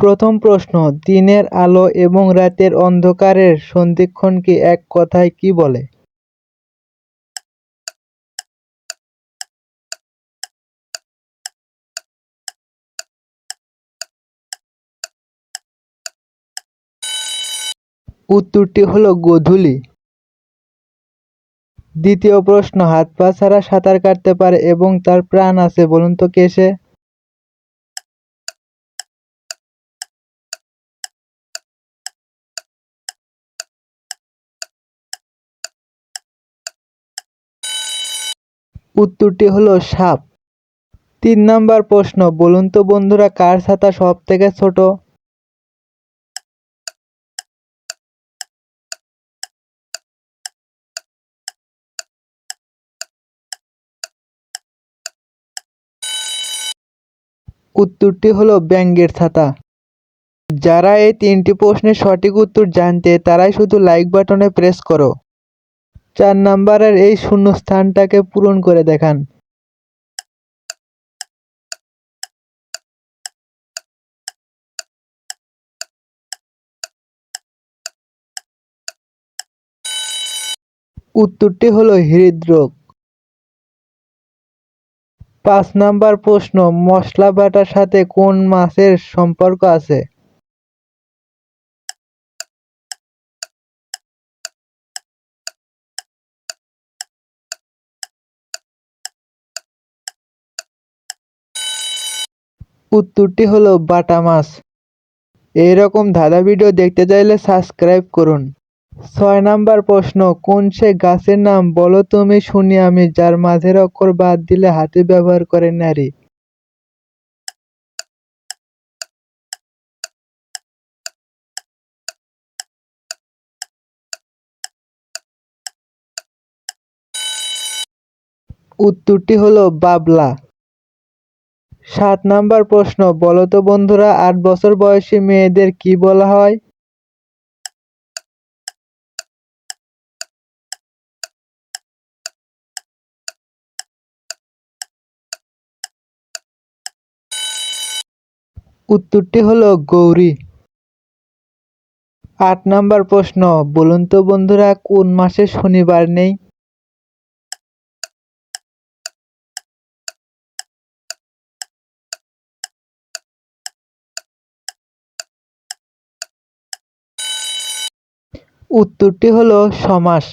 প্রথম প্রশ্ন, দিনের আলো এবং রাতের অন্ধকারের সন্ধিক্ষণকে এক কথায় কি বলে? উত্তরটি হলো গোধূলি। দ্বিতীয় প্রশ্ন, হাত পা ছাড়া সাঁতার কাটতে পারে এবং তার প্রাণ আছে, বলুন তো কে সে? উত্তরটি হলো সাপ। তিন নাম্বার প্রশ্ন, বলুন তো বন্ধুরা কার ছাতা সব থেকে ছোট? উত্তরটি হলো ব্যাঙ্গের ছাতা। যারা এই তিনটি প্রশ্নের সঠিক উত্তর জানতে, তারাই শুধু লাইক বাটনে প্রেস করো। চার নাম্বারের এই শূন্যস্থানটাকে পূরণ করে দেখান। উত্তরটি হলো হৃদরোগ। পাঁচ নাম্বার প্রশ্ন, মশলা বাটার সাথে কোন মাছের সম্পর্ক আছে? উত্তরটি হলো বাটা মাছ। এইরকম ধাঁধা ভিডিও দেখতে চাইলে সাবস্ক্রাইব করুন। ছয় নাম্বার প্রশ্ন, কোন সে গাছের নাম? বলো তুমি, শুনি আমি, যার মাঝের অক্ষর বাদ দিলে হাতে ব্যবহার করে নারী। উত্তরটি হলো বাবলা। সাত নাম্বার প্রশ্ন, বলো তো বন্ধুরা, আট বছর বয়সী মেয়েদের কি বলা হয়? উত্তরটি হলো গৌরী। আট নাম্বার প্রশ্ন, বলুন তো বন্ধুরা, কোন মাসে শনিবার নেই? উত্তরটি হলো সমাস।